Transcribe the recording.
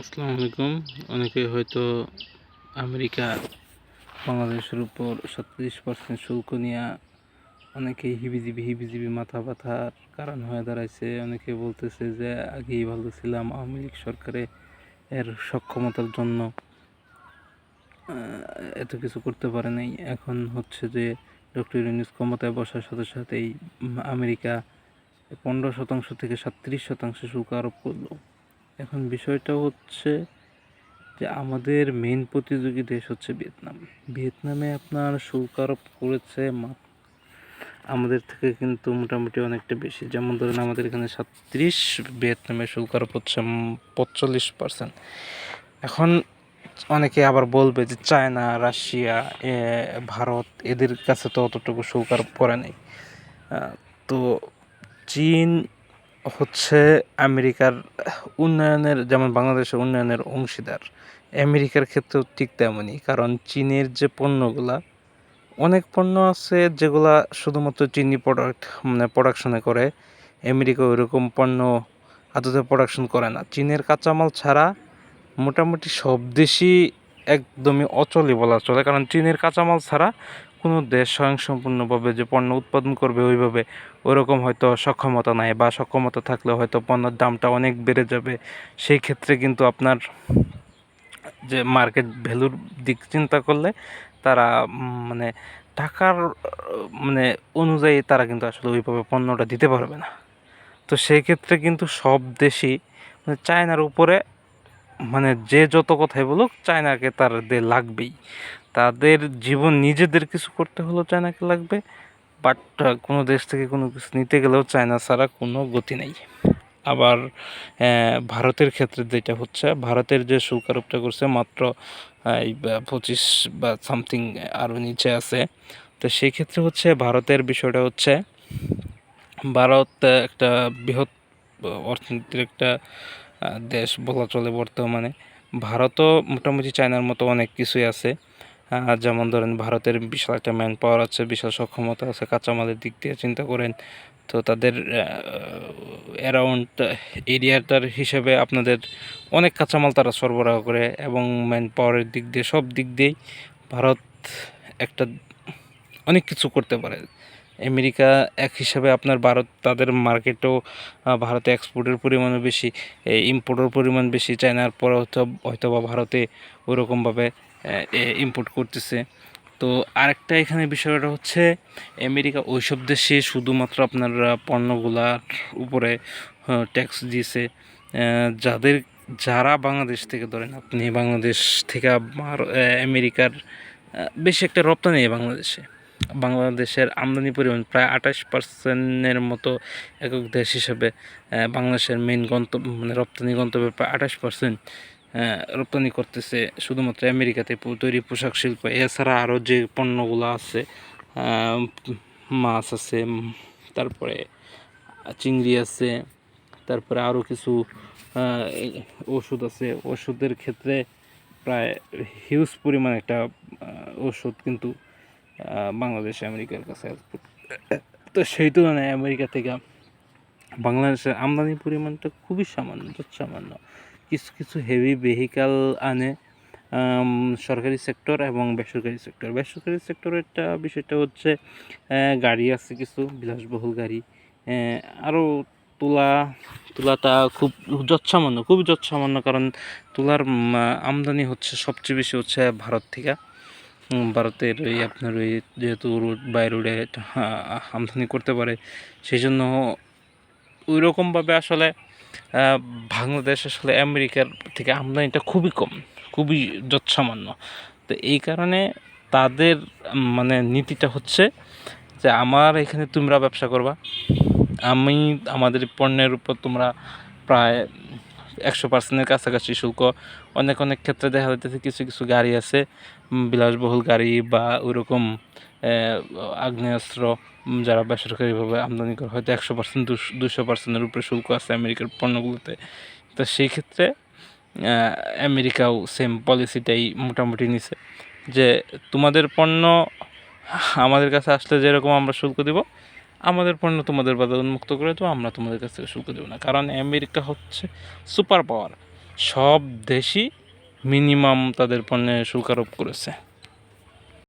আসসালামু আলাইকুম। অনেকে হয়তো আমেরিকা, বাংলাদেশের উপর সাতত্রিশ পার্সেন্ট শুল্ক নিয়ে অনেকেই হিবিজিবি হিবিজিবি মাথা ব্যথার কারণ হয়ে দাঁড়াইছে। অনেকে বলতেছে যে, আগেই ভালো ছিলাম আওয়ামী লীগ সরকারে এর সক্ষমতার জন্য। এত কিছু করতে পারে নাই। এখন হচ্ছে যে, ডক্টর ইউনুস ক্ষমতায় বসার সাথে সাথেই আমেরিকা পনেরো শতাংশ থেকে সাতত্রিশ শতাংশ শুল্ক আরোপ করল। এখন বিষয়টা হচ্ছে যে আমাদের মেইন প্রতিযোগী দেশ হচ্ছে ভিয়েতনাম। ভিয়েতনামে আপনার শুল্ক আরোপ করেছে আমাদের থেকে কিন্তু মোটামুটি অনেকটা বেশি। যেমন ধরেন আমাদের এখানে সাতত্রিশ, ভিয়েতনামে শুল্ক আরোপ হচ্ছে পঁচল্লিশ পার্সেন্ট এখন অনেকে আবার বলবে যে চায়না, রাশিয়া ভারত এদের কাছে তো অতটুকু শুল্ক আরোপ করে নেই। তো চীন হচ্ছে আমেরিকার উন্নয়নের, যেমন বাংলাদেশের উন্নয়নের অংশীদার। আমেরিকার ক্ষেত্রেও ঠিক তেমনই, কারণ চীনের যে পণ্যগুলা, অনেক পণ্য আছে যেগুলা শুধুমাত্র চিনি প্রোডাক্ট মানে প্রোডাকশনে করে। আমেরিকা ওইরকম পণ্য আদতে প্রোডাকশন করে না। চীনের কাঁচামাল ছাড়া মোটামুটি সব দেশই একদমই অচলই বলা চলে, কারণ চীনের কাঁচামাল ছাড়া কোনো দেশ স্বয়ংসম্পূর্ণভাবে যে পণ্য উৎপাদন করবে ওইভাবে ওইরকম হয়তো সক্ষমতা নাই বা সক্ষমতা থাকলে হয়তো পণ্যের দামটা অনেক বেড়ে যাবে। সেই ক্ষেত্রে কিন্তু আপনার যে মার্কেট ভ্যালুর দিক চিন্তা করলে তারা মানে টাকার মানে অনুযায়ী তারা কিন্তু আসলে ওইভাবে পণ্যটা দিতে পারবে না। তো সেই ক্ষেত্রে কিন্তু সব দেশই মানে চায়নার উপরে মানে যে যত কথাই বলুক, চায়নাকে তাদের লাগবেই। তাদের জীবন নিজেদের কিছু করতে হলেও চায়নাকে লাগবে বাট কোনো দেশ থেকে কোনো কিছু নিতে গেলেও চায়না ছাড়া কোনো গতি নেই। আবার ভারতের ক্ষেত্রে যেটা হচ্ছে, ভারতের যে শুল্ক আরোপটা করছে মাত্র এই পঁচিশ বা সামথিং আরও নিচে আছে। তো সেই ক্ষেত্রে হচ্ছে ভারতের বিষয়টা হচ্ছে, ভারত একটা বৃহৎ অর্থনীতির একটা দেশ বলা চলে বর্তমানে। ভারতও মোটামুটি চায়নার মতো অনেক কিছুই আছে। যেমন ধরেন ভারতের বিশাল একটা ম্যান পাওয়ার আছে, বিশাল সক্ষমতা আছে, কাঁচামালের দিক দিয়ে চিন্তা করেন, তো তাদের অ্যারাউন্ড এরিয়াটার হিসেবে আপনাদের অনেক কাঁচামাল তারা সরবরাহ করে এবং ম্যান পাওয়ারের দিক দিয়ে, সব দিক দিয়েই ভারত একটা অনেক কিছু করতে পারে। আমেরিকা এক হিসাবে আপনার ভারত, তাদের মার্কেটও ভারতে এক্সপোর্টের পরিমাণও বেশি ইম্পোর্টের পরিমাণ বেশি, চায়নার পরে হয়তো হয়তো বা ভারতে ওরকমভাবে ইম্পোর্ট করতেছে। তো আরেকটা এখানে বিষয়টা হচ্ছে, আমেরিকা ওইসব দেশে শুধুমাত্র আপনার পণ্যগুলার উপরে ট্যাক্স দিয়েছে। যাদের, যারা বাংলাদেশ থেকে ধরেন আপনি বাংলাদেশ থেকে আমেরিকার বেশি একটা রপ্তানি বাংলাদেশে। বাংলাদেশের আমদানি পরিমাণ প্রায় আঠাশ পার্সেন্টের মতো একক দেশ হিসেবে বাংলাদেশের মেইন গন্তব্য মানে রপ্তানি গন্তব্যের প্রায় আঠাশ পার্সেন্ট। রপ্তানি করতেছে শুধুমাত্র আমেরিকাতে তৈরি পোশাক শিল্প। এছাড়া আরও যে পণ্যগুলো আছে মাছ আছে তারপরে চিংড়ি আছে, তারপরে আরও কিছু ওষুধ আছে। ওষুধের ক্ষেত্রে প্রায় হিউজ পরিমাণ একটা ওষুধ কিন্তু বাংলাদেশে আমেরিকার কাছে তো সেই তুলনায় আমেরিকা থেকে বাংলাদেশের আমদানির পরিমাণটা খুবই সামান্য সামান্য কিছু কিছু হেভি ভেহিকাল আনে সরকারি সেক্টর এবং বেসরকারি সেক্টর বেসরকারি সেক্টরেরটা বিষয়টা হচ্ছে গাড়ি আছে কিছু, বিলাসবহুল গাড়ি। আরও তুলা, তুলাটা খুব যৎসামান্য, খুবই যৎসামান্য কারণ তুলার আমদানি হচ্ছে সবচেয়ে বেশি হচ্ছে ভারত থেকে। ভারতের ওই আপনার ওই যেহেতু রোড বাই রোডে আমদানি করতে পারে, সেই জন্য ওই রকমভাবে আসলে বাংলাদেশ আসলে আমেরিকার থেকে আমদানিটা খুবই কম, খুবই যৎসামান্য। তো এই কারণে তাদের মানে নীতিটা হচ্ছে যে আমার এখানে তোমরা ব্যবসা করবা, আমি আমাদের পণ্যের উপর তোমরা প্রায় একশো পার্সেন্টের কাছাকাছি শুল্ক। অনেক অনেক ক্ষেত্রে দেখা যাচ্ছে কিছু কিছু গাড়ি আছে বিলাসবহুল গাড়ি বা ওইরকম আগ্নেয়াস্ত্র যারা বেসরকারিভাবে আমদানি করে, হয়তো একশো পার্সেন্ট, দুশো পার্সেন্টের উপরে শুল্ক আছে আমেরিকার পণ্যগুলোতে। তো সেই ক্ষেত্রে আমেরিকাও সেম পলিসিটাই মোটামুটি নিছে যে, তোমাদের পণ্য আমাদের কাছে আসলে যেরকম আমরা শুল্ক দেব আমাদের পণ্য তোমাদের বাজার উন্মুক্ত করে দেবো, আমরা তোমাদের কাছ থেকে শুল্ক দেবো না। কারণ আমেরিকা হচ্ছে সুপার পাওয়ার। সব দেশই মিনিমাম তাদের পণ্যে শুল্ক আরোপ করেছে।